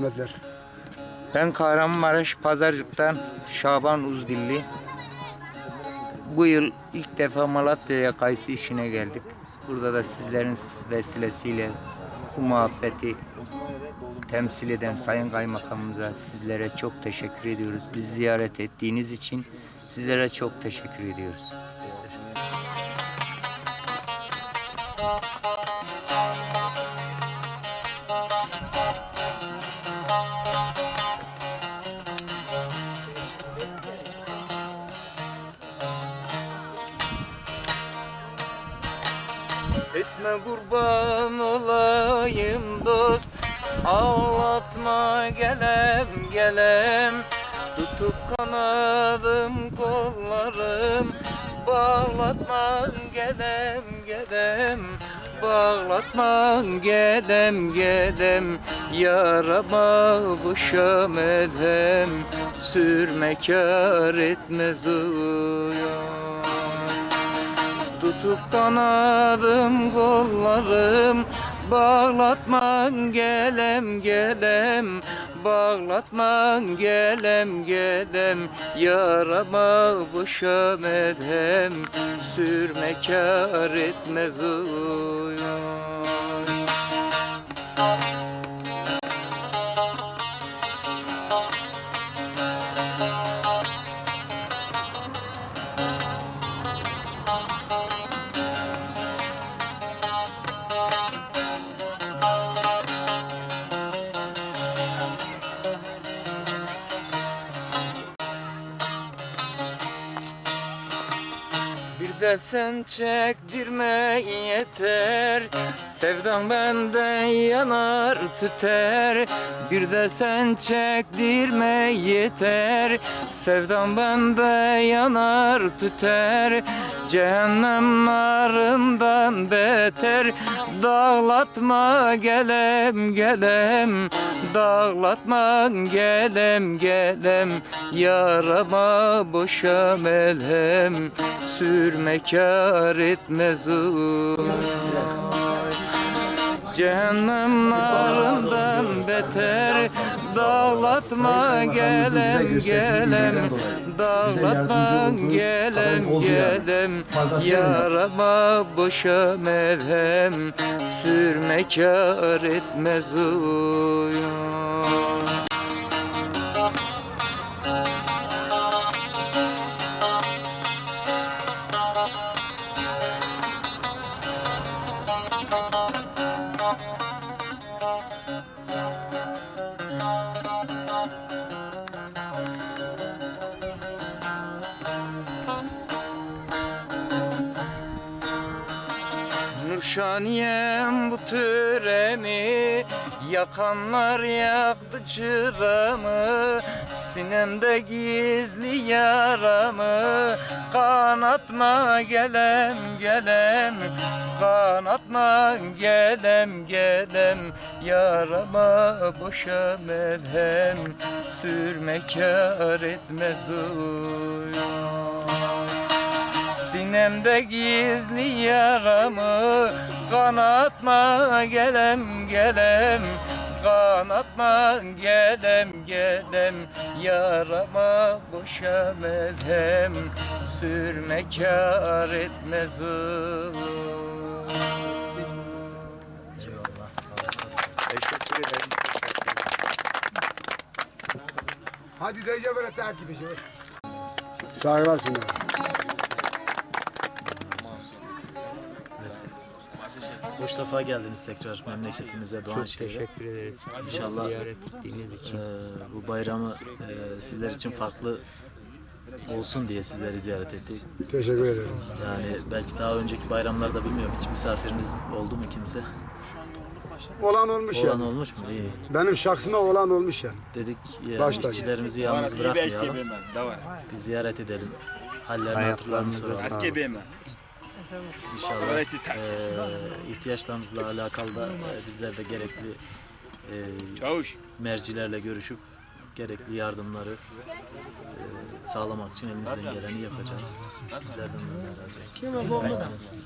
hürmetler. Ben Kahramanmaraş Pazarcık'tan Şaban Uzdilli. Bu yıl ilk defa Malatya'ya kayısı işine geldik. Burada da sizlerin vesilesiyle bu muhabbeti temsil eden Sayın Kaymakamımıza sizlere çok teşekkür ediyoruz. Bizi ziyaret ettiğiniz için sizlere çok teşekkür ediyoruz. Etme kurban olayım dost Ağlatma gelem gelem. Tutup kanadım kollarım Bağlatman gelem gelem. Bağlatman gedem gedem Yarama boşa medem Sürme kar etmez uyan Tutup kanadım kollarım. Bağlatman gelem gelem. Bağlatman gelem gelem. Yarama boşa medhem Sürme kar etmez uyan Bir de sen çektirme yeter. Sevdan benden yanar tüter. Bir de sen çektirme yeter. Sevdan bende yanar tüter. Cehennem narından beter Dağlatma gelem gelem. Dağlatma gelem gelem. Yarama boşa melhem Sürme kar etmez o Cehennem narından beter. Dağlatma gelem gelem. Dağlatma gelem gelem. Yarama boşa merhem. Sürme kar etmez uyum Nurşaniyem bu türemi Yakanlar yaktı çıramı Sinemde gizli yaramı. Kanatma gelem gelem Kanatma gelem gelem. Yarama boşa melhem Sürme kar etmez uyum Sinemde gizli yaramı kanatma gelem gelem Kanatma gelem gelem Yarama boşa melhem Sürme kar etmez o Teşekkür ederim. Hadi dayıca böyle takip işi. Saygılar sunuyorum. Hoş sefa geldiniz tekrar memleketimize Çok Doğanşehir'e. teşekkür ederiz. İnşallah- ziyaret ettiğiniz için. Ee, bu bayramı e, sizler için farklı olsun diye sizleri ziyaret ettik. Teşekkür ederim. Yani belki daha önceki bayramlarda bilmiyorum hiç misafiriniz oldu mu kimse? Olan olmuş Olan yani. olmuş mu? İyi. Benim şahsıma olan olmuş yani. Dedik ya Başta. işçilerimizi yalnız bırakmayalım. Bir ziyaret edelim. Hallerini hatırlarını soralım. Askebeme. İnşallah e, ihtiyaçlarınızla alakalı da e, bizler de gerekli e, Çavuş. mercilerle görüşüp gerekli yardımları e, sağlamak için elimizden geleni yapacağız. Sizlerden de razı olsun.